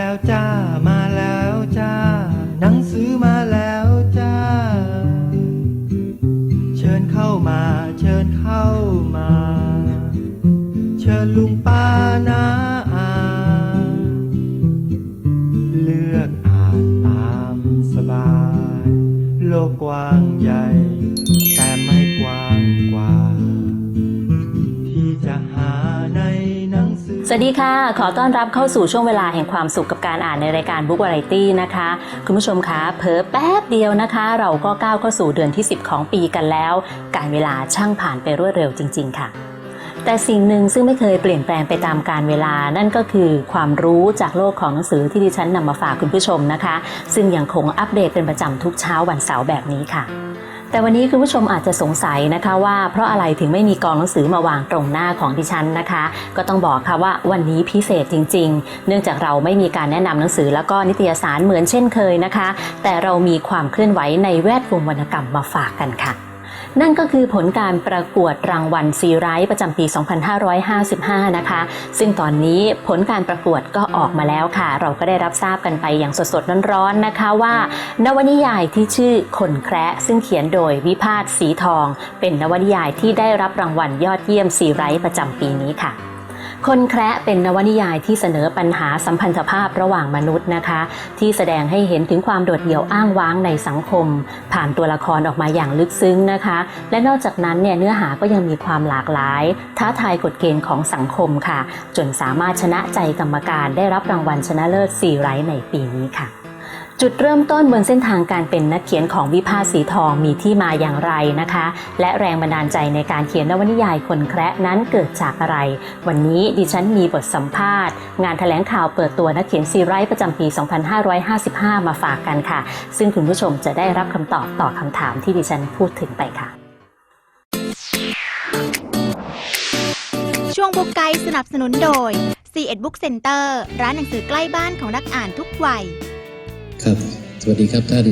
แล้วจ้า ดีค่ะ ขอต้อนรับเข้าสู่ช่วงเวลาแห่งความสุขกับการอ่านในรายการ Book Variety นะคะ คุณผู้ชมคะเผลอแป๊บเดียวนะคะ เราก็ก้าวเข้าสู่เดือนที่ 10 ของปีกันแล้ว การเวลาช่างผ่านไปรวดเร็วจริง ๆ ค่ะ แต่สิ่งหนึ่งซึ่งไม่เคยเปลี่ยนแปลงไปตามการเวลา นั่นก็คือความรู้จากโลกของหนังสือที่ดิฉันนำมาฝากคุณผู้ชมนะคะ ซึ่งยังคงอัปเดตเป็นประจำทุกเช้าวันเสาร์แบบนี้ค่ะ แต่วันนี้คุณผู้ชมอาจจะสงสัยนะคะว่าเพราะอะไรถึงไม่มีกองหนังสือมาวางตรงหน้าของดิฉันนะคะ ก็ต้องบอกค่ะว่าวันนี้พิเศษจริง ๆ เนื่องจากเราไม่มีการแนะนำหนังสือแล้วก็นิตยสารเหมือนเช่นเคยนะคะ แต่เรามีความเคลื่อนไหวในแวดวงวรรณกรรมมาฝากกันค่ะ นั่นก็คือผลการประกวดรางวัลซีไรส์ประจำปี 2555 นะคะ ซึ่งตอนนี้ผลการประกวดก็ออกมาแล้วค่ะ เราก็ได้รับทราบกันไปอย่างสดๆร้อนๆนะคะว่า นวนิยายที่ชื่อคนแคระซึ่งเขียนโดยวิพาทสีทอง เป็นนวนิยายที่ได้รับรางวัลยอดเยี่ยมซีไรส์ประจำปีนี้ค่ะ คนแคระเป็นนวนิยายที่เสนอปัญหาสัมพันธภาพระหว่างมนุษย์นะคะ ที่แสดงให้เห็นถึงความโดดเดี่ยวอ้างว้างในสังคม ผ่านตัวละครออกมาอย่างลึกซึ้งนะคะ และนอกจากนั้นเนี่ยเนื้อหาก็ยังมีความหลากหลาย ท้าทายกฎเกณฑ์ของสังคมค่ะ จนสามารถชนะใจกรรมการได้รับรางวัลชนะเลิศซีไรต์ในปีนี้ค่ะ จุดเริ่มต้นบนเส้นทางการเป็นนักเขียนของวิภาสีทองมีที่มาอย่างไรนะคะ และแรงบันดาลใจในการเขียนนวนิยายคนแคระนั้นเกิดจากอะไร วันนี้ดิฉันมีบทสัมภาษณ์ งานแถลงข่าวเปิดตัวนักเขียนซีไรต์ประจำปี 2555 มาฝากกันค่ะ ซึ่งคุณผู้ชมจะได้รับคำตอบต่อคำถามที่ดิฉันพูดถึงไปค่ะ ช่วงบุกไกสนับสนุนโดย c ีเอ็ดบุ๊กเซ็นเตอร์ร้านหนังสือใกล้บ้านของนักอ่านทุกวัย ครับ สวัสดีครับท่าน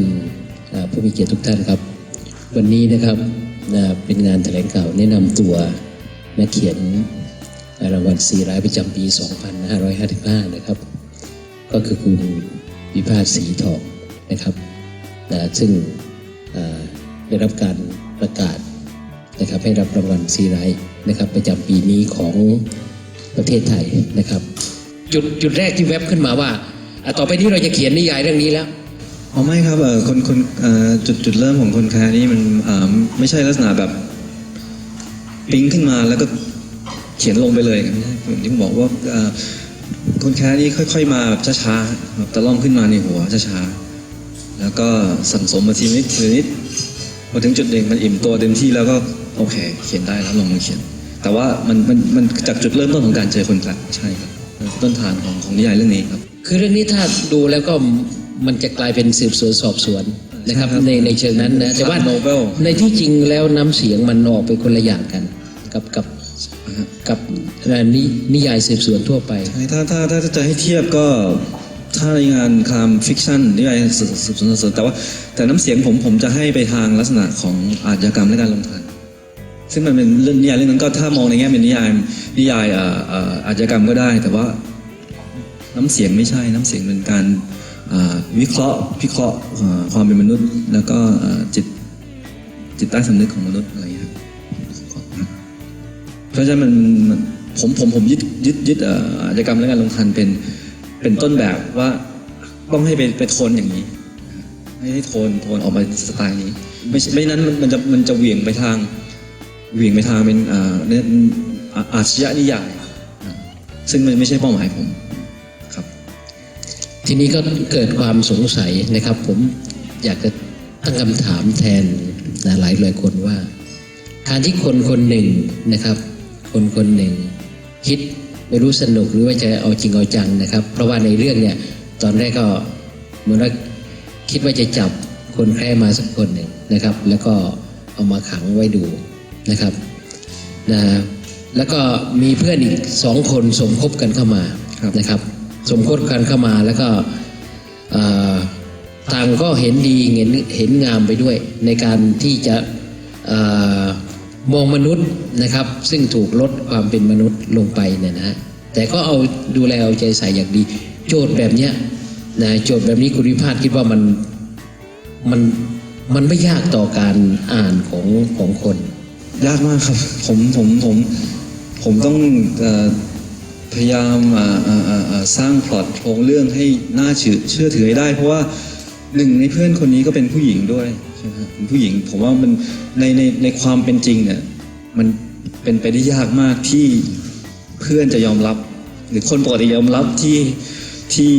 ผู้มีเกียรติทุกท่านครับ วันนี้นะครับเป็นงานแถลงข่าวแนะนำตัวนักเขียนรางวัลสีร้ายประจำปี 2555 นะครับ ก็คือคุณวิภาสสีทองนะครับนะซึ่งได้รับการประกาศนะครับให้รับรางวัลสีร้ายนะครับประจำปีนี้ของประเทศไทยนะครับ จุดจุดแรกที่แวบขึ้นมาว่า อะต่อไปนี้เราจะเขียนนิยายเรื่องนี้แล้ว อ๋อไม่ครับเออคนคนเอ่อจุดจุดเริ่มของคนแคร์นี่มันเอ่อไม่ใช่ลักษณะแบบปิ๊งขึ้นมาแล้วก็เขียนลงไปเลยไม่ใช่อย่างที่ผมบอกว่าเอ่อคนแคร์นี่ค่อย ๆ มาแบบช้าๆแบบตะล่อมขึ้นมาในหัวช้าๆแล้วก็สั่งสมมาทีนิดทีนิดพอถึงจุดหนึ่งมันอิ่มตัวเต็มที่แล้วก็โอเค เขียนได้แล้วลงมือเขียน แต่ว่ามันมันมันจากจุดเริ่มต้นของการเจอคนแคร์ใช่ครับต้นทานของของนิยายเรื่องนี้ครับ คือเรื่องนี้ถ้าดูแล้วก็มันจะกลายเป็นสืบสวนสอบสวนนะครับใช่ครับในในเชิงนั้นนะแต่ว่าโนเวลในที่จริงแล้วน้ำเสียงมันออกไปคนละอย่างกัน กับกับกับนินิยายสืบสวนทั่วไปใช่ถ้าถ้าถ้าจะให้เทียบก็ถ้าในงานคลามฟิกชันนิยายสืบสืบสวนสอบสวนแต่ว่าแต่น้ำเสียงผมผมจะให้ไปทางลักษณะของอาชญากรรมและการลงทันซึ่งมันเป็นเรื่องนิยายเรื่องนั้นก็ถ้ามองในแง่เป็นนิยายนิยายเอ่อเอ่ออาชญากรรมก็ได้ แต่ว่า น้ำเสียงไม่ใช่น้ำเสียงเป็นการวิเคราะห์พิเคราะห์ความเป็นมนุษย์ แล้วก็จิตจิตใต้สำนึกของมนุษย์อะไรอย่างเงี้ยครับเพราะฉะนั้นมันผมผมผมยึดยึดยึดเอ่ออาชญากรรมและการลงทันเป็นเป็นต้นแบบว่าต้องให้ไปไปโทนอย่างนี้ให้ให้โทนโทนออกมาสไตล์นี้ ไม่ไม่นั้นมันจะมันจะเหวี่ยงไปทางเหวี่ยงไปทางเป็นอาเนี่ยอ่าอาชญานิยายอ่าซึ่งมันไม่ใช่เป้าหมายผม ทีนี้ก็เกิดความสงสัยนะครับ ผมอยากจะตั้งคำถามแทนหลายหลายคนว่า การที่คนคนหนึ่งนะครับ คนคนหนึ่ง คิดไม่รู้สนุกหรือว่าจะเอาจริงเอาจังนะครับ เพราะว่าในเรื่องเนี่ยตอนแรกก็เหมือนว่าคิดว่าจะจับคนแคร่มาสักคนหนึ่งนะครับ แล้วก็เอามาขังไว้ดูนะครับนะแล้วก็มีเพื่อนอีกสองคนสมคบกันเข้ามานะครับ สมคบกันเข้ามาแล้วก็เอ่อต่างก็เห็นดีเห็นเห็นงามไปด้วย ในการที่จะอมองมนุษย์นะครับ ซึ่งถูกลดความเป็นมนุษย์ลงไปเนี่ยนะแต่ก็เอาดูแลเอาใจใส่อย่างดี โจทย์แบบเนี้ยนะโจทย์แบบนี้คุณวิพาทคิดว่ามันมันมันไม่ยากต่อการอ่านของของคน ยากมากครับ ผมผมผมผมต้องเอ่อ ยายามสร้างพล็อตโครงเรื่องให้น่าเชื่อเชื่อถือให้ได้ เพราะว่าหนึ่งในเพื่อนคนนี้ก็เป็นผู้หญิงด้วยใช่ไหมเป็นผู้หญิงผมว่ามันในในในความเป็นจริงเนี่ยมันเป็นไปได้ยากมากที่เพื่อนจะยอมรับ หรือคนปกติยอมรับที่ที่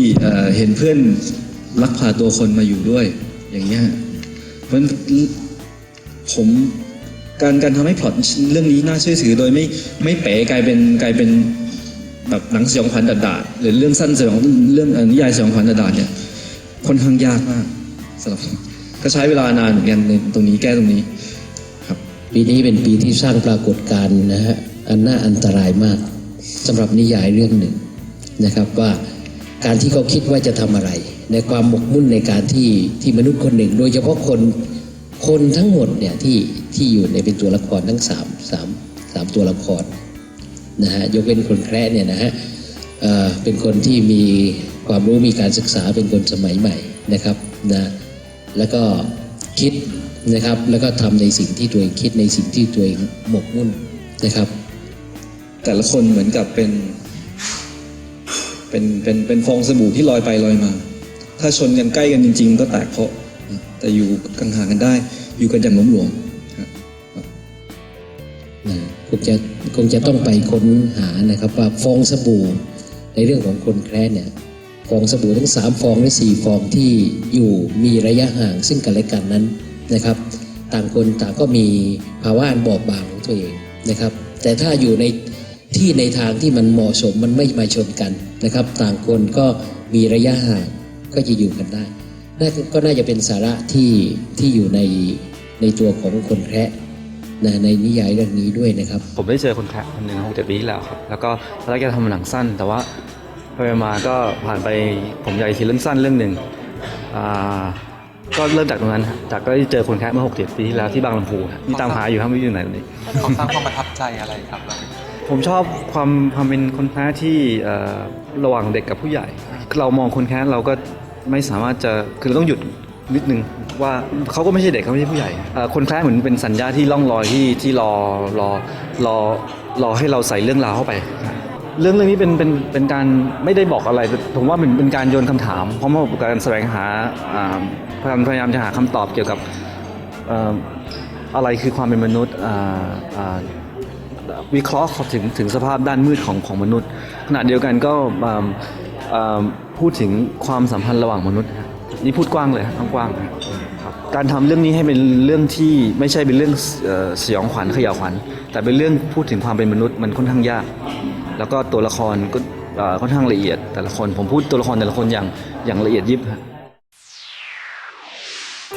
เห็นเพื่อนลักพาตัวคนมาอยู่ด้วย อย่างเงี้ยเพราะฉะนั้นผมการการทำให้พล็อตเรื่องนี้น่าเชื่อถือโดยไม่ไม่เป๋กลายเป็นกลายเป็น แบบหนังสยองขวัญดาดๆหรือเรื่องสั้นสยองเรื่องนิยายสยองขวัญดาดๆเนี่ยค่อนข้างยากมากสำหรับก็ใช้เวลานานเหมือนกันในตรงนี้แก้ตรงนี้ครับ ปีนี้เป็นปีที่สร้างปรากฏการณ์นะฮะอันน่าอันตรายมากสำหรับนิยายเรื่องหนึ่งนะครับว่าการที่เขาคิดว่าจะทำอะไร ในความหมกมุ่นในการที่ที่มนุษย์คนหนึ่ง โดยเฉพาะคนคนทั้งหมดเนี่ยที่ที่อยู่ในเป็นตัวละครทั้งสามสามสามตัวละคร นะฮะยกเว้นคนแคร์เนี่ยนะฮะเอ่อเป็นคนที่มีความรู้มีการศึกษาเป็นคนสมัยใหม่นะครับนะแล้วก็คิดนะครับแล้วก็ทำในสิ่งที่ตัวเองคิดในสิ่งที่ตัวเองหมกมุ่นนะครับ แต่ละคนเหมือนกับเป็นเป็นเป็นเป็นฟองสบู่ที่ลอยไปลอยมา ถ้าชนกันใกล้กันจริง ๆ ก็แตกเพราะ แต่อยู่กังห่างกันได้ อยู่กันอย่างหลวมๆครับนะคงจะ คงจะต้องไปค้นหานะครับว่าฟองสบู่ในเรื่องของคนแคร์เนี่ยฟองสบู่ทั้งสามฟองหรือสี่ฟองที่อยู่มีระยะห่างซึ่งกันและกันนั้นนะครับ ต่างคนต่างก็มีภาวะอันบอบบางของตัวเองนะครับ แต่ถ้าอยู่ในที่ในทางที่มันเหมาะสมมันไม่มาชนกันนะครับ ต่างคนก็มีระยะห่างก็จะอยู่กันได้น่าก็น่าจะเป็นสาระที่ที่อยู่ในในตัวของคนแคระ นะในนิยายเรื่องนี้ด้วยนะครับ ผมได้เจอคนแคระคนหนึ่งหกเจ็ดปีที่แล้วครับ แล้วก็ตอนแรกจะทำหนังสั้น แต่ว่าไปมาก็ผ่านไปผมอยากจะเขียนเรื่องสั้นเรื่องหนึ่งอ่าก็เริ่มจากตรงนั้นฮะจากก็ได้เจอคนแคระเมื่อหกเจ็ดปีที่แล้วที่บางลำพูฮะนี่ตามหาอยู่ครับไม่รู้อยู่ไหนตอนนี้เขาสร้างความประทับใจอะไรครับเราผมชอบความความเป็นคนแคระที่เอ่อระหว่างเด็กกับผู้ใหญ่ เรามองคนแคระเราก็ไม่สามารถจะคือเราต้องหยุด นิดนึงว่าเขาก็ไม่ใช่เด็กเขาไม่ใช่ผู้ใหญ่เอ่อคนแคระเหมือนเป็นสัญญาที่ล่องลอยที่ที่รอรอรอรอให้เราใส่เรื่องราวเข้าไป เรื่องเรื่องนี้เป็นเป็นเป็นการไม่ได้บอกอะไรแต่ผมว่าเป็นเป็นการโยนคำถาม เพราะว่าการแสวงหาพยายามพยายามจะหาคำตอบเกี่ยวกับอะไรคือความเป็นมนุษย์วิเคราะห์ถึงถึงสภาพด้านมืดของของมนุษย์ ขณะเดียวกันก็พูดถึงความสัมพันธ์ระหว่างมนุษย์ นี่พูดกว้างเลยฮะกว้างๆครับการทำเรื่องนี้ให้เป็นเรื่องที่ไม่ใช่เป็นเรื่องสยองขวัญขยาวขวัญ แต่เป็นเรื่องพูดถึงความเป็นมนุษย์มันค่อนข้างยาก แล้วก็ตัวละครก็ค่อนข้างละเอียด แต่ละคนผมพูดตัวละครแต่ละคนอย่างอย่างละเอียดยิบฮะ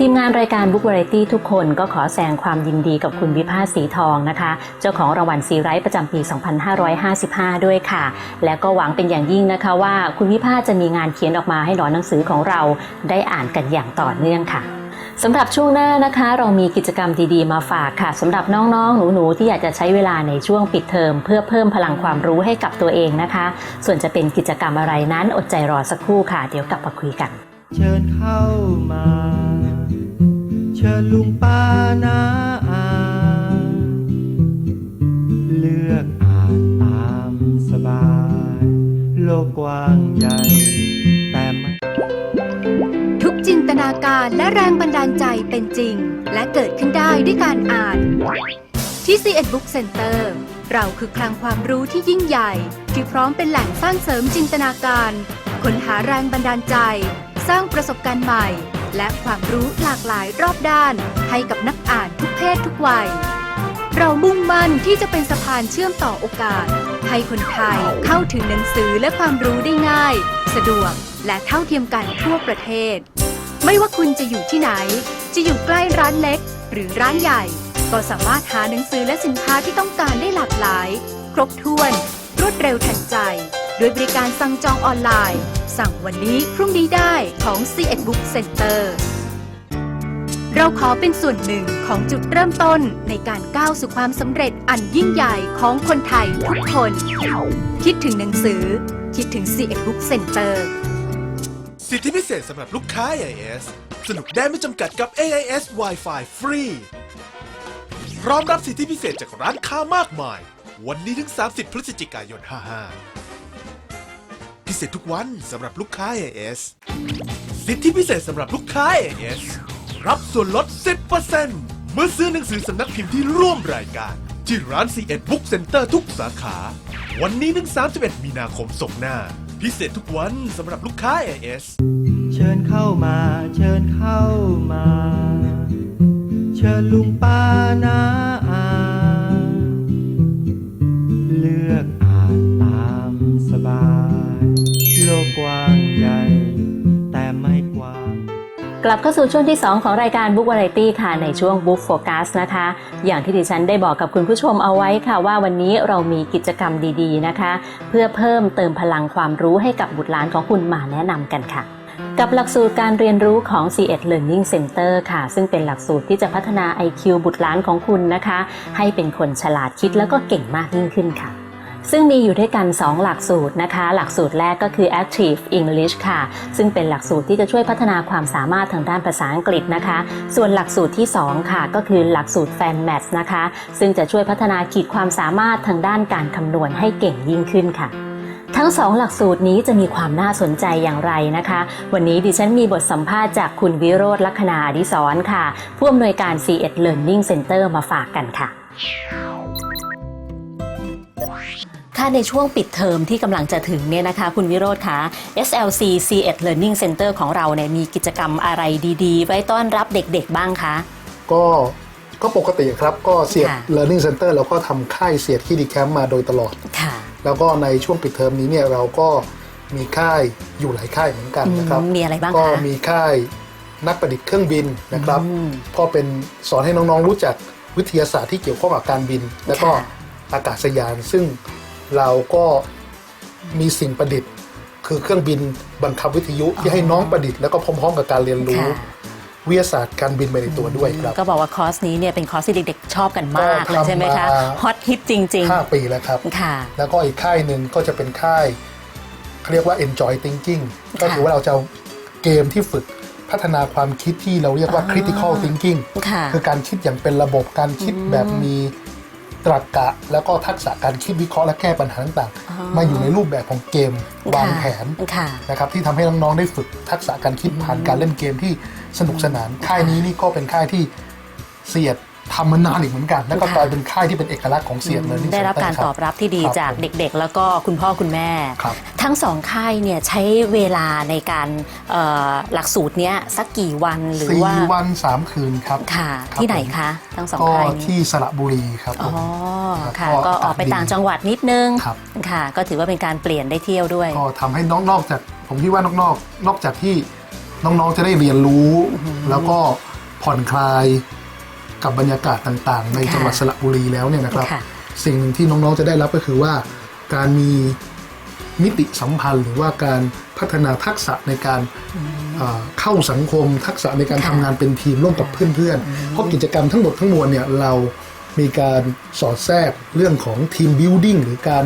ทีมงานรายการ Book Variety ทุกคนก็ขอแสดงความยินดีกับคุณวิภาสสีทองนะคะ เจ้าของรางวัลซีไรต์ประจำปี 2555 ด้วยค่ะ และก็หวังเป็นอย่างยิ่งนะคะว่าคุณวิภาสจะมีงานเขียนออกมาให้หนอนหนังสือของเราได้อ่านกันอย่างต่อเนื่องค่ะสำหรับช่วงหน้านะคะ เรามีกิจกรรมดีๆมาฝากค่ะสำหรับน้องๆ หนูๆ ที่อยากจะใช้เวลาในช่วงปิดเทอม เพื่อเพิ่มพลังความรู้ให้กับตัวเองนะคะ ส่วนจะเป็นกิจกรรมอะไรนั้นอดใจรอสักครู่ค่ะ เดี๋ยวกลับมาคุยกัน เชิญเข้ามา ชิญลุงป้านาอาเลือกอ่านตามสบาย โลกกว้างใหญ่ แต่ไม่ทุกจินตนาการและแรงบันดาลใจเป็นจริง และเกิดขึ้นได้ด้วยการอ่าน ที่ c ีเอ็ดบุ๊กเซ็นเตอร์เราคือคลังความรู้ที่ยิ่งใหญ่ ที่พร้อมเป็นแหล่งสร้างเสริมจินตนาการค้นหาแรงบันดาลใจ สร้างประสบการณ์ใหม่ และความรู้หลากหลายรอบด้าน ให้กับนักอ่านทุกเพศทุกวัย เรามุ่งมั่นที่จะเป็นสะพานเชื่อมต่อโอกาส ให้คนไทยเข้าถึงหนังสือและความรู้ได้ง่าย สะดวกและเท่าเทียมกันทั่วประเทศ ไม่ว่าคุณจะอยู่ที่ไหน จะอยู่ใกล้ร้านเล็ก หรือร้านใหญ่ ก็สามารถหาหนังสือและสินค้าที่ต้องการได้หลากหลาย ครบถ้วน รวดเร็วทันใจ ด้วยบริการสั่งจองออนไลน์ สั่งวันนี้พรุ่งนี้ได้ของ c ีเอ็ดบุ๊กเซ็นเตอร์เราขอเป็นส่วนหนึ่งของจุดเริ่มต้นในการก้าวสู่ความสำเร็จอันยิ่งใหญ่ของคนไทยทุกคน คิดถึงหนังสือ คิดถึง c ีเอ็ดบุ๊กเซ็นเตอร์สิทธิพิเศษสำหรับลูกค้า AIS สนุกได้ไม่จำกัดกับ AIS Wi-Fi ฟรีพร้อมรับสิทธิพิเศษจากร้านค้ามากมาย วันนี้ถึง 30 พฤศจิกายน 55 พิเศษทุกวันสำหรับลูกค้า AIS สิทธิพิเศษสำหรับลูกค้า AIS รับส่วนลด 10%เมื่อซื้อหนังสือสำนักพิมพ์ที่ร่วมรายการ ที่ร้าน C1 Book Center ทุกสาขา วันนี้ถึง 31 มีนาคมส่งหน้า พิเศษทุกวันสำหรับลูกค้า AIS เชิญเข้ามา เชิญเข้ามา เชิญลุงป้านาอา กลับเข้าสู่ช่วงที่ 2 ของรายการ Book Variety ค่ะ ในช่วง Book Focus นะคะ อย่างที่ดิฉันได้บอกกับคุณผู้ชมเอาไว้ค่ะว่าวันนี้เรามีกิจกรรมดีๆนะคะ เพื่อเพิ่มเติมพลังความรู้ให้กับบุตรหลานของคุณมาแนะนำกันค่ะกับหลักสูตรการเรียนรู้ของ C1 Learning Center ค่ะ ซึ่งเป็นหลักสูตรที่จะพัฒนา IQ บุตรหลานของคุณนะคะ ให้เป็นคนฉลาดคิดแล้วก็เก่งมากยิ่งขึ้นค่ะ ซึ่งมีอยู่ด้วยกัน 2 หลักสูตรนะคะ หลักสูตรแรกก็คือ Active English ค่ะ ซึ่งเป็นหลักสูตรที่จะช่วยพัฒนาความสามารถทางด้านภาษาอังกฤษนะคะ ส่วนหลักสูตรที่ 2 ค่ะ ก็คือหลักสูตร Fan Maths นะคะ ซึ่งจะช่วยพัฒนาขีดความสามารถทางด้านการคำนวณให้เก่งยิ่งขึ้นค่ะทั้งสองหลักสูตรนี้จะมีความน่าสนใจอย่างไรนะคะ วันนี้ดิฉันมีบทสัมภาษณ์จากคุณวิโรธลัคนาอดิศรค่ะ ผู้อำนวยการ C1 Learning Center มาฝากกันค่ะ ค่ะในช่วงปิดเทอมที่กำลังจะถึงเนี่ยนะคะ คุณวิโรธคะ SLC C1 Learning Center ของเราเนี่ยมีกิจกรรมอะไรดีๆ ไว้ต้อนรับเด็กๆบ้างคะ ก็ก็ปกติครับก็เสียด ค่ะ Learning Center เราก็ทำค่ายเสียดคิดีแคมป์มาโดยตลอด ค่ะแล้วก็ในช่วงปิดเทอมนี้เนี่ยเราก็มีค่ายอยู่หลายค่ายเหมือนกันนะครับ อืมมีอะไรบ้างคะก็มีค่ายนักประดิษฐ์เครื่องบินนะครับ อืมก็เป็นสอนให้น้องๆรู้จักวิทยาศาสตร์ที่เกี่ยวข้องกับการบิน แล้วก็ค่ะ อากาศยานซึ่ง เราก็มีสิ่งประดิษฐ์ คือเครื่องบินบังคับวิทยุที่ให้น้องประดิษฐ์แล้วก็พร้อมๆ กับการเรียนรู้ค่ะวิทยาศาสตร์การบินไปในตัวด้วยครับ ก็บอกว่าคอร์สนี้เนี่ยเป็นคอร์สที่เด็กๆชอบกันมากก็เลยทำใช่ไหมคะมา ฮอตฮิตจริงห้าปีแล้วครับ ๆ ค่ะ แล้วก็อีกค่ายหนึ่งก็จะเป็นค่ายเขาเรียกว่า enjoy thinking ก็คือว่าเราจะเอาเกมที่ฝึกพัฒนาความคิดที่เราเรียกว่าอ๋อ critical thinking ค่ะ คือการคิดอย่างเป็นระบบการคิดแบบมี ตรรกะ แล้วก็ทักษะการคิดวิเคราะห์และแก้ปัญหาต่างอ๋อๆมาอยู่ในรูปแบบของเกมวางแผนค่ะนะครับที่ทำให้น้องๆได้ฝึกทักษะการคิดผ่านการเล่นเกมที่สนุกสนานค่ายนี้นี่ก็เป็นค่ายที่เสียด ทำมานานอีกเหมือนกัน แล้วก็ค่ะกลายเป็นค่ายที่เป็นเอกลักษณ์ของเสียดเลยได้รับการตอบรับที่ดีจากเด็กๆ แล้วก็คุณพ่อคุณแม่ครับทั้งสองค่ายเนี่ยใช้เวลาในการเอ่อหลักสูตรเนี้ยสักกี่วันหรือสี่ว่าวันสามคืนครับค่ะครับที่ไหนผมคะ ทั้งสองก็ค่ายนี้ที่สระบุรีครับผอ๋อมค่ะก็ก็ออกไปดีต่างจังหวัดนิดนึงครับค่ะ ก็ถือว่าเป็นการเปลี่ยนได้เที่ยวด้วยก็ทำให้น้องนอกจากผมคิดว่านอกนอกนอกจากที่น้องๆจะได้เรียนรู้ แล้วก็ผ่อนคลาย กับบรรยากาศต่างๆ ในค่ะจังหวัดสระบุรีแล้วเนี่ยนะครับค่ะสิ่งหนึ่งที่น้องๆจะได้รับก็คือว่า การมีมิติสัมพันธ์ หรือว่าการพัฒนาทักษะในการเอ่อเข้าสังคม ทักษะในการค่ะทำงานเป็นทีมร่วมกับเพื่อนๆเพราะกิจกรรมทั้งหมดทั้งมวลเนี่ยเรามีการสอดแทรกเรื่องของทีมบิวดิ้งหรือการ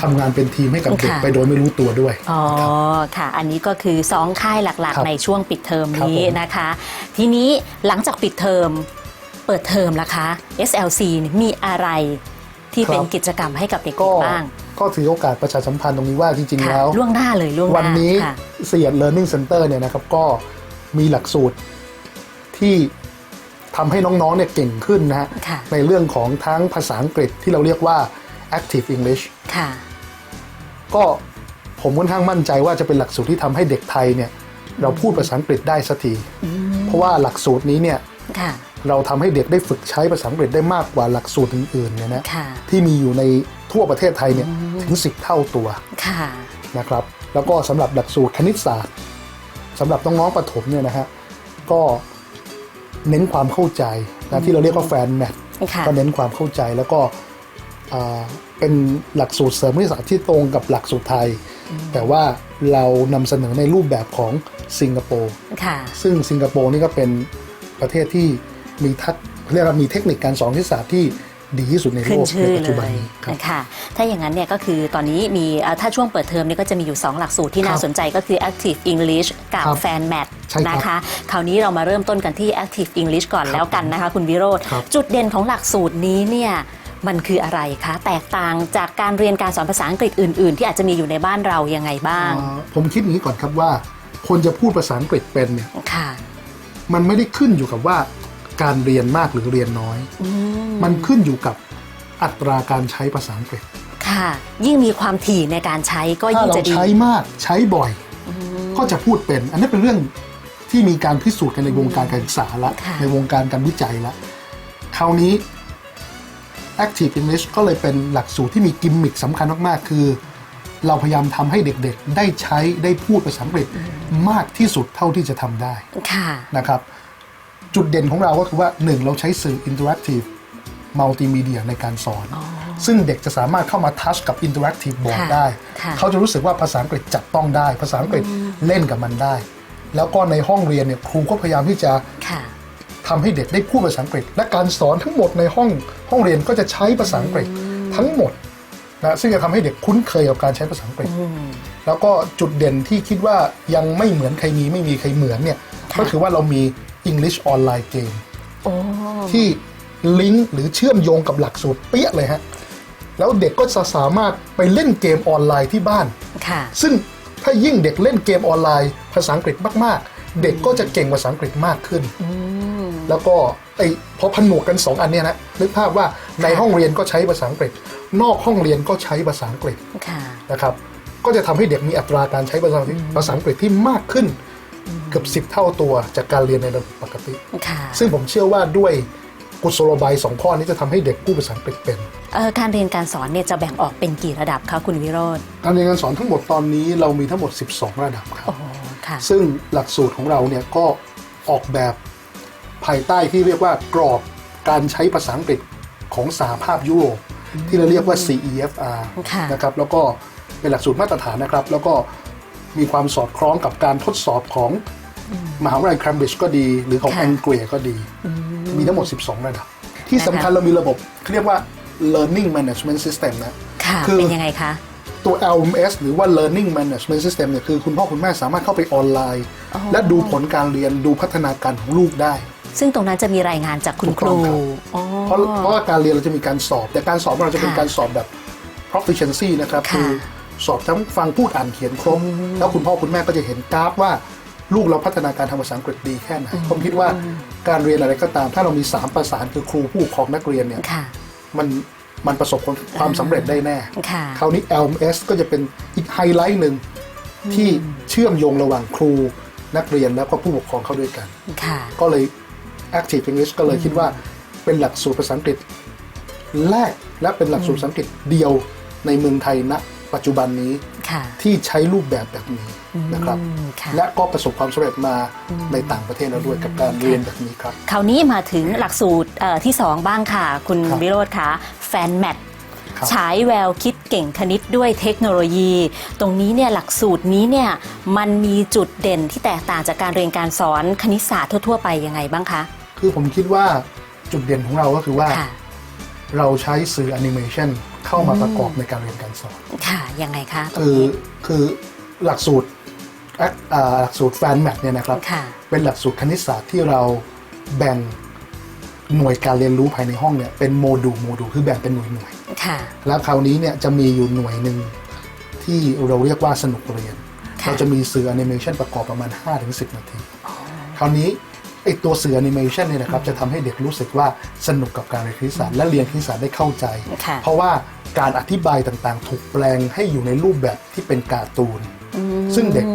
ทำงานเป็นทีมให้กับเด็กค่ะไปโดยไม่รู้ตัวด้วย อ๋อนะครับค่ะ อันนี้ก็คือ 2 ค่ายหลักครับๆในช่วงปิดเทอมครับนี้ผมนะคะ ทีนี้หลังจากปิดเทอม เปิดเทอมล่ะคะ SLC เนี่ยมีอะไรที่เป็นกิจกรรมให้กับเด็ก็กๆบ้าง ก็ถือโอกาสประชาสัมพันธ์ตรงนี้ว่าจริงๆค่ะแล้ว ล่วงหน้าเลยล่วงหน้าวันนี้ค่ะเสียด Learning Center เนี่ยนะครับก็มีหลักสูตรที่ทำให้น้องๆเนี่ยเก่งขึ้นนะฮะค่ะในเรื่องของทั้งภาษาอังกฤษที่เราเรียกว่า Active English ค่ะ ก็ผมค่อนข้างมั่นใจว่าจะเป็นหลักสูตรที่ทำให้เด็กไทยเนี่ย เราพูดภาษาอังกฤษได้สักที เพราะว่าหลักสูตรนี้เนี่ยค่ะ เราทำให้เด็กได้ฝึกใช้ภาษาอังกฤษได้มากกว่าหลักสูตรอื่นๆเนี่ยนะค่ะที่มีอยู่ในทั่วประเทศไทยเนี่ยถึง 10 เท่าตัวค่ะนะครับแล้วก็สำหรับหลักสูตรคณิตศาสตร์สำหรับน้องๆประถมเนี่ยนะฮะก็เน้นความเข้าใจนะที่เราเรียกว่าแฟนแมทค่ะก็เน้นความเข้าใจแล้วก็อ่าเป็นหลักสูตรเสริมคณิตศาสตร์ที่ตรงกับหลักสูตรไทย แต่ว่าเรานำเสนอในรูปแบบของสิงคโปร์ค่ะซึ่งสิงคโปร์นี่ก็เป็นประเทศที่ มีทักเรียกว่ามีเทคนิคการสอนคณิตศาสตร์ที่ดีที่สุดในโลขึ้นกในชื่อปัจเลจุบันยนี้ครับนะคะถ้าอย่างนั้นเนี่ยก็คือตอนนี้มีเอ่อถ้าช่วงเปิดเทอมเนี่ยก็จะมีอยู่ 2 หลักสูตรที่น่าครับสนใจก็คือ Active English กับครับ Fan Mat ใช่ครับนะคะ คราวนี้เรามาเริ่มต้นกันที่ Active English ก่อนครับแล้วกันนะคะ คุณวิโรธครับจุดเด่นของหลักสูตรนี้เนี่ยมันคืออะไรคะ แตกต่างจากการเรียนการสอนภาษาอังกฤษอื่น ๆ ที่อาจจะมีอยู่ในบ้านเรายังไงบ้างเอ่อผมคิดอย่างนี้ก่อนครับว่า คนจะพูดภาษาอังกฤษเป็นเนี่ยค่ะมันไม่ได้ขึ้นอยู่กับว่า การเรียนมากหรือเรียนน้อยอืมมันขึ้นอยู่กับอัตราการใช้ภาษาอังกฤษ ค่ะ ยิ่งมีความถี่ในการใช้ก็ถ้ายิ่งเราจะดีใช้มากใช้บ่อยก็จะพูดเป็น อันนี้เป็นเรื่องที่มีการพิสูจน์กันในวงการการศึกษาละ ค่ะ ในวงการการวิจัยละ คราวนี้ Active English ก็เลยเป็นหลักสูตรที่มีกิมมิคสำคัญมาก ๆ คือ เราพยายามทำให้เด็กๆ ได้ใช้ได้พูดภาษาอังกฤษมากที่สุดเท่าที่จะทำได้ ค่ะ นะครับ จุดเด่นของเราก็คือว่า 1 เราใช้สื่อ Interactive มัลติมีเดียในการสอน ซึ่งเด็กจะสามารถเข้ามาทัชกับ Interactive Board ค่ะได้ค่ะเขาจะรู้สึกว่าภาษาอังกฤษจับต้องได้ ภาษาอังกฤษเล่นกับมันได้ แล้วก็ในห้องเรียนเนี่ยครูก็พยายามที่จะค่ะทำให้เด็กได้พูดภาษาอังกฤษ และการสอนทั้งหมดในห้องห้องเรียนก็จะใช้ภาษาอังกฤษทั้งหมดนะซึ่งจะทำให้เด็กคุ้นเคยกับการใช้ภาษาอังกฤษ แล้วก็จุดเด่นที่คิดว่ายังไม่เหมือนใครมีไม่มีใครเหมือนเนี่ยค่ะก็คือว่าเรามี English Online Game โอ้ที่ลิงก์หรือเชื่อมโยงกับหลักสูตรเปี้ยเลยฮะ แล้วเด็กก็จะสามารถไปเล่นเกมออนไลน์ที่บ้านค่ะซึ่งถ้ายิ่งเด็กเล่นเกมออนไลน์ ภาษาอังกฤษมาก ๆ เด็กก็จะเก่งภาษาอังกฤษมากขึ้น แล้วก็ไอ้พอผนวกกัน 2 อันเนี้ยนะนึกภาพว่าในห้องเรียนก็ใช้ภาษาอังกฤษ นอกห้องเรียนก็ใช้ภาษาอังกฤษค่ะนะครับ ก็จะทำให้เด็กมีอัตราการใช้ภาษาภาษาอังกฤษที่มากขึ้น เกือบ10เท่าตัวจากการเรียนในระบบปกติ ค่ะซึ่งผมเชื่อว่าด้วยกุศโลบายสองข้อนี้จะทำให้เด็กพูดภาษาอังกฤษเป็น เอ่อการเรียนการสอนเนี่ยจะแบ่งออกเป็นกี่ระดับคะคุณวิโรธการเรียนการสอนทั้งหมดตอนนี้เรามีทั้งหมด 12 ระดับครับ โอ้ค่ะ ซึ่งหลักสูตรของเราเนี่ยก็ออกแบบภายใต้ที่เรียกว่ากรอบการใช้ภาษาอังกฤษของสหภาพยุโรปที่เราเรียกว่า CEFR ค่ะ นะครับแล้วก็เป็นหลักสูตรมาตรฐานนะครับ แล้วก็มีความสอดคล้องกับการทดสอบของ มหาวิทยาลัยแคมบริดจ์ก็ดี หรือของค่ะแองเกลียก็ดี มีทั้งหมด 12 ระดับ ที่สำคัญเรามีระบบเรียกว่า learning management system นะค่ะคือเป็นยังไงคะตัว LMS หรือว่า Learning Management System เนี่ยคือคุณพ่อคุณแม่สามารถเข้าไปออนไลน์อ๋อและดูผลการเรียนดูพัฒนาการของลูกได้ ซึ่งตรงนั้นจะมีรายงานจากคุณถูกคต้รูองครับอ๋อเพราะเพราะว่าการเรียนเราจะมีการสอบ แต่การสอบของเราจะเป็นค่ะการสอบแบบ proficiency นะครับค่ะคือสอบทั้งฟังพูดอ่านเขียนครบแล้วคุณพ่อคุณแม่ก็จะเห็นกราฟว่า ลูกเราพัฒนาการทางภาษาอังกฤษดีแค่ไหนผมคิดว่าการเรียนอะไรก็ตาม ถ้าเรามี 3 ประสานคือครูผู้ปกครองนักเรียนเนี่ยค่ะมันมันประสบความความสำเร็จได้แน่ค่ะคราวนี้ LMS ก็จะเป็นอีกไฮไลท์หนึ่งที่เชื่อมโยงระหว่างครูนักเรียนแล้วก็ผู้ปกครองเข้าด้วยกันค่ะก็เลย Active English ก็เลยคิดว่าเป็นหลักสูตรภาษาอังกฤษแรกและเป็นหลักสูตรภาษาอังกฤษเดียวในเมืองไทยณ ปัจจุบันนี้ค่ะที่ใช้รูปแบบแบบนี้นะครับอืมค่ะและก็ประสบความสำเร็จมาในต่างประเทศแล้วด้วยกับการเรียนแบบนี้ครับ คราวนี้มาถึงหลักสูตรเอ่อที่ 2 บ้างค่ะ คุณครับวิโรธคะแฟนแมทครับฉายแววคิดเก่งคณิตด้วยเทคโนโลยี ตรงนี้เนี่ยหลักสูตรนี้เนี่ยมันมีจุดเด่นที่แตกต่างจากการเรียนการสอนคณิตศาสตร์ทั่ว ๆ ไปยังไงบ้างคะ คือผมคิดว่าจุดเด่นของเราก็คือว่าค่ะเราใช้สื่อแอนิเมชัน เข้ามาประกอบในการเรียนการสอนค่ะยังไงคะตรงคือนี้คือหลักสูตรแอคอ่าหลักสูตรแฟนแมทเนี่ยนะครับค่ะเป็นหลักสูตรคณิตศาสตร์ที่เราแบ่งหน่วยการเรียนรู้ภายในห้องเนี่ยเป็นโมดูลโมดูลคือแบ่งเป็นหน่วยหน่วยค่ะแล้วคราวนี้เนี่ยจะมีอยู่หน่วยหนึ่งที่เราเรียกว่าสนุกเรียนค่ะเราจะมีสื่อแอนิเมชันประกอบประมาณ 5-10 นาที คราวนี้ ไอตัวสื่อแอนิเมชันเนี่ยนะครับจะทำให้เด็กรู้สึกว่าสนุกกับการเรียนคณิตศาสตร์และเรียนคณิตศาสตร์ได้เข้าใจค่ะเพราะว่าการอธิบายต่างๆ ถูกแปลงให้อยู่ในรูปแบบที่เป็นการ์ตูน ซึ่งเด็ก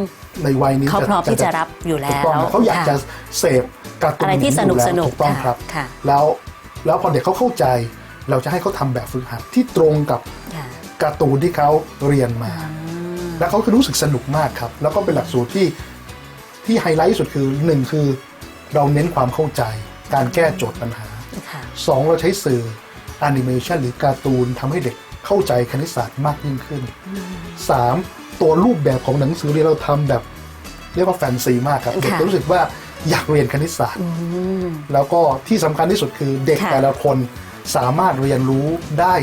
ในวัยนี้เขาพร้อมที่จะรับอยู่แล้วถูกต้องครับเขาอยากจะค่ะเสพการ์ตูนอะไรที่สนุกอยู่แล้วสนุกถูกต้องค่ะครับค่ะแล้วแล้วพอเด็กเขาเข้าใจ เราจะให้เขาทำแบบฝึกหัดที่ตรงกับค่ะการ์ตูนที่เขาเรียนมา แล้วเขาก็รู้สึกสนุกมากครับ แล้วก็เป็นหลักสูตรที่ที่ไฮไลท์ที่สุดคือหนึ่งคือ เราเน้นความเข้าใจ การแก้โจทย์ปัญหาค่ะสองเราใช้สื่อแอนิเมชันหรือการ์ตูนทำให้เด็กเข้าใจคณิตศาสตร์มากยิ่งขึ้นสามตัวรูปแบบของหนังสือเรียนเราทำแบบ เรียกว่าแฟนซีมากครับค่ะเด็กจะรู้สึกว่าอยากเรียนคณิตศาสตร์อืมแล้วก็ที่สำคัญที่สุดคือเด็กค่ะแต่ละคนสามารถเรียนรู้ได้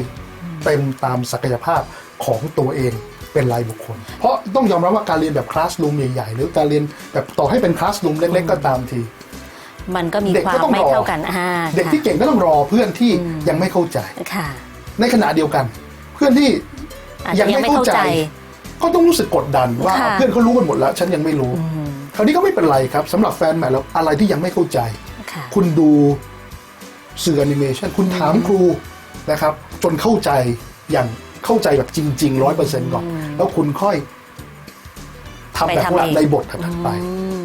เต็มตามศักยภาพของตัวเองเป็นรายบุคคล เพราะต้องยอมรับว่าการเรียนแบบคลาสรูมใหญ่ๆ หรือการเรียนแบบต่อให้เป็นคลาสรูมเล็กๆ ก็ตามที มันก็มีเด็กควาก็มต้องไม่รอ เท่ากันอ่าเด็กที่เก่งก็ต้องรอเพื่อนที่อืมยังไม่เข้าใจ ค่ะในขณะเดียวกัน เพื่อนที่ อาจจะยังไม่เข้าใจ ก็ต้องรู้สึกกดดันว่าค่ะ เพื่อนเขารู้กันหมดแล้ว ฉันยังไม่รู้ อืมคราวนี้ก็ไม่เป็นไรครับสำหรับแฟนใหม่แล้วอะไรที่ยังไม่เข้าใจ ค่ะ คุณดูสื่อแอนิเมชันคุณถามครูนะครับ จนเข้าใจอย่างเข้าใจแบบจริงๆร้อยเปอร์เซ็นต์ก่อน แล้วคุณค่อยทำไปแบบทำว่าเอง ในบทถัดๆไป อืม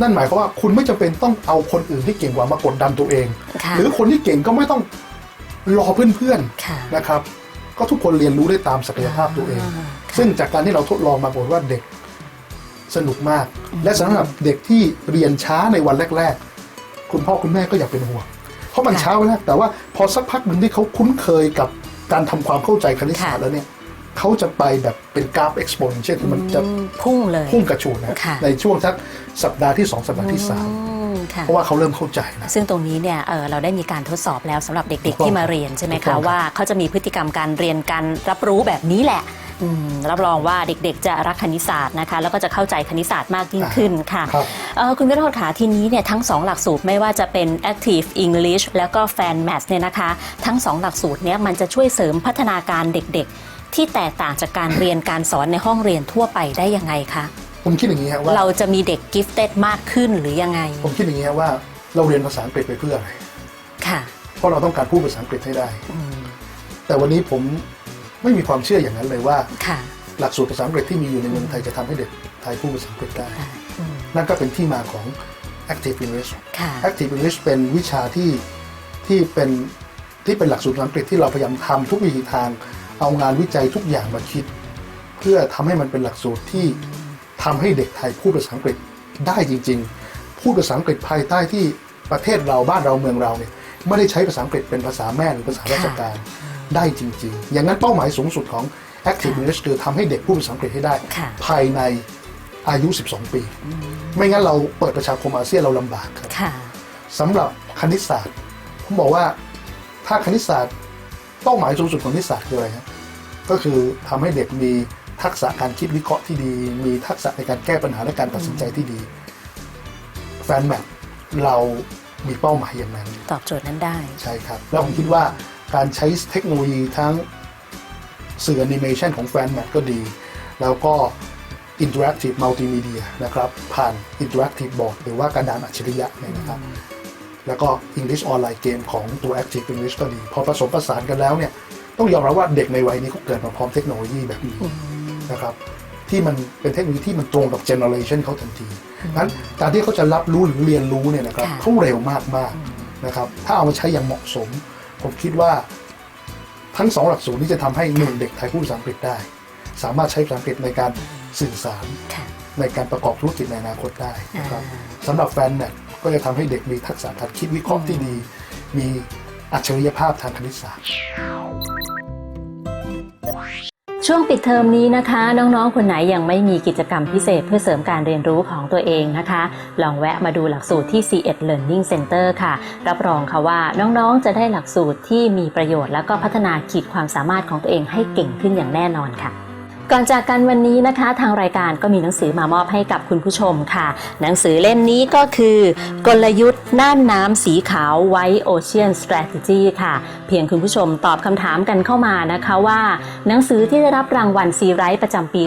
นั่นหมายความว่าคุณไม่จำเป็นต้องเอาคนอื่นที่เก่งกว่ามากดดันตัวเอง ค่ะหรือคนที่เก่งก็ไม่ต้องรอเพื่อนค่ะๆนะครับ ก็ทุกคนเรียนรู้ได้ตามศักยภาพตัวเองอ่าซึ่งจากการที่เราทดลองมาบอกฏว่าเด็กสนุกมาก และสำหรับเด็กที่เรียนช้าในวันแรก ๆ คุณพ่อคุณแม่ก็อย่าเป็นห่วงเพราะมันค่ะช้าไปแล้วแต่ว่าพอสักพักหนึ่งที่เขาคุ้นเคยกับการทำความเข้าใจคณิตศาสตร์ค่ะแล้วเนี่ย เขาจะไปแบบเป็นกราฟ exponential คือมันจะอืมพุ่งเลยพุ่งกระฉูดนะค่ะในช่วงสักสัปดาห์ที่สองสัปดาห์ที่สามอืมค่ะเพราะว่าเขาเริ่มเข้าใจนะซึ่งตรงนี้เนี่ยเอ่อเราได้มีการทดสอบแล้วสำหรับถูเด็กกต้ๆองที่มาเรียนใช่ไหมถูกต้คะองครับว่าเขาจะมีพฤติกรรมการเรียนการรับรู้แบบนี้แหละอืมรับรองว่าเด็กๆ จะรักคณิตศาสตร์นะคะแล้วก็จะเข้าใจคณิตศาสตร์มากยิ่งขึ้นค่ะครับเอ่อคุณวิโรธขาทีนี้เนี่ยทั้งสองหลักสูตรไม่ว่าจะเป็น Active English แล้วก็ Fan Maths เนี่ยนะคะ ทั้งสองหลักสูตรเนี่ยมันจะช่วยเสริมพัฒนาการเด็กๆ ที่แตกต่างจากการเรียนการสอนในห้องเรียนทั่วไปได้ยังไงคะผมคิดอย่างนี้ฮะว่าเราจะมีเด็ก gifted มากขึ้นหรือยังไง ผมคิดอย่างนี้ฮะว่าเราเรียนภาษาอังกฤษไปเพื่ออะไรค่ะ เพราะเราต้องการพูดภาษาอังกฤษให้ได้อืมแต่วันนี้ผมไม่มีความเชื่ออย่างนั้นเลยว่าค่ะหลักสูตรภาษาอังกฤษที่มีอยู่ในเมืองไทยจะทำให้เด็กไทยพูดภาษาอังกฤษได้ได้อืมนั่นก็เป็นที่มาของ Active English ค่ะ Active English เป็นวิชาที่ที่เป็นที่เป็นหลักสูตรภาษาอังกฤษที่เราพยายามทำทุกวิธีทาง เอางานวิจัยทุกอย่างมาคิด เพื่อทำให้มันเป็นหลักสูตรที่ทำให้เด็กไทยพูดภาษาอังกฤษได้จริง ๆ พูดภาษาอังกฤษภายใต้ที่ประเทศเราบ้านเราเมืองเราเนี่ยไม่ได้ใช้ภาษาอังกฤษเป็นภาษาแม่หรือภาษาราชการได้จริง ๆ อย่างนั้นเป้าหมายสูงสุดของ Active English คือทำให้เด็กพูดภาษาอังกฤษให้ได้ค่ะภายในอายุ 12 ปี ไม่งั้นเราเปิดประชาคมอาเซียนเราลำบากครับค่ะสำหรับคณิตศาสตร์ ผมบอกว่าถ้าคณิตศาสตร์ เป้าหมายสูงสุดของคณิตศาสตร์คืออะไรครับก็คือทำให้เด็กมีทักษะการคิดวิเคราะห์ที่ดี มีทักษะในการแก้ปัญหาและการตัดสินใจที่ดี แฟนแมทเรามีเป้าหมายอย่างนั้น ตอบโจทย์นั้นได้ ใช่ครับ แล้วผมคิดว่าการใช้เทคโนโลยีทั้งสื่อแอนิเมชันของแฟนแมทก็ดี แล้วก็ Interactive Multimedia นะครับ ผ่าน Interactive Board หรือว่ากระดานอัจฉริยะเนี่ยนะครับ แล้วก็ English Online Game ของตัว Active English ก็ดี พอผสมผสานกันแล้วเนี่ย ต้องยอมรับว่าเด็กในวัยนี้เขาเกิดมาพร้อมเทคโนโลยีแบบนี้นะครับที่มันเป็นเทคโนโลยีที่มันตรงกับเจเนอเรชันเขาทันทีนั้นการที่เขาจะรับรู้หรือเรียนรู้เนี่ยนะครับค่ะเขาเร็วมากๆนะครับ ถ้าเอามาใช้อย่างเหมาะสม ผมคิดว่า ทั้งสองหลักสูตรนี้จะทำให้หนึ่งเด็กไทยพูดภาษาอังกฤษได้ สามารถใช้ภาษาอังกฤษในการสื่อสารค่ะในการประกอบธุรกิจในอนาคตได้นะครับอ่าสำหรับแฟนแมท ก็จะทำให้เด็กมีทักษะการคิดวิเคราะห์ที่ดี มีอัจฉริยภาพทางคณิตศาสตร์ช่วงปิดเทอมนี้นะคะ น้องๆ คนไหนยังไม่มีกิจกรรมพิเศษเพื่อเสริมการเรียนรู้ของตัวเองนะคะ ลองแวะมาดูหลักสูตรที่ C1 Learning Center ค่ะ รับรองค่ะว่าน้องๆ จะได้หลักสูตรที่มีประโยชน์ แล้วก็พัฒนาขีดความสามารถของตัวเองให้เก่งขึ้นอย่างแน่นอนค่ะ ก่อนจากกันวันนี้นะคะ ทางรายการก็มีหนังสือมามอบให้กับคุณผู้ชมค่ะ หนังสือเล่มนี้ก็คือ กลยุทธ์น่านน้ำสีขาว White Ocean Strategy ค่ะ เพียงคุณผู้ชมตอบคำถามกันเข้ามานะคะว่า หนังสือที่ได้รับรางวัลซีไรต์ประจำปี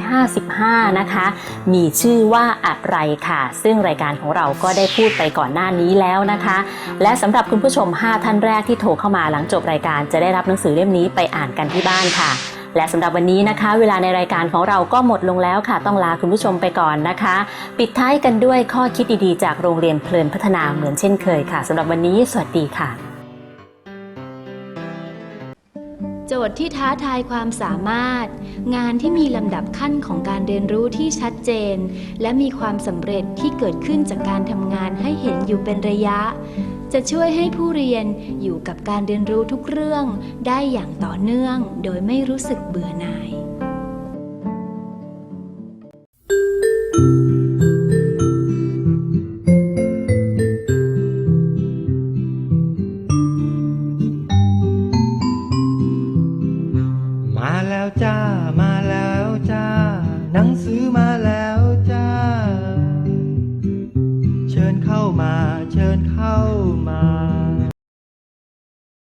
2555 นะคะ มีชื่อว่าอะไรค่ะ ซึ่งรายการของเราก็ได้พูดไปก่อนหน้านี้แล้วนะคะ และสำหรับคุณผู้ชม 5 ท่านแรกที่โทรเข้ามาหลังจบรายการจะได้รับหนังสือเล่มนี้ไปอ่านกันที่บ้านค่ะ และสำหรับวันนี้นะคะ เวลาในรายการของเราก็หมดลงแล้วค่ะ ต้องลาคุณผู้ชมไปก่อนนะคะ ปิดท้ายกันด้วยข้อคิดดีๆ จากโรงเรียนเพลินพัฒนาเหมือนเช่นเคยค่ะสำหรับวันนี้ สวัสดีค่ะ โจทย์ที่ท้าทายความสามารถ งานที่มีลำดับขั้นของการเรียนรู้ที่ชัดเจน และมีความสำเร็จที่เกิดขึ้นจากการทำงานให้เห็นอยู่เป็นระยะ จะช่วยให้ผู้เรียนอยู่กับการเรียนรู้ทุกเรื่องได้อย่างต่อเนื่อง โดยไม่รู้สึกเบื่อหน่าย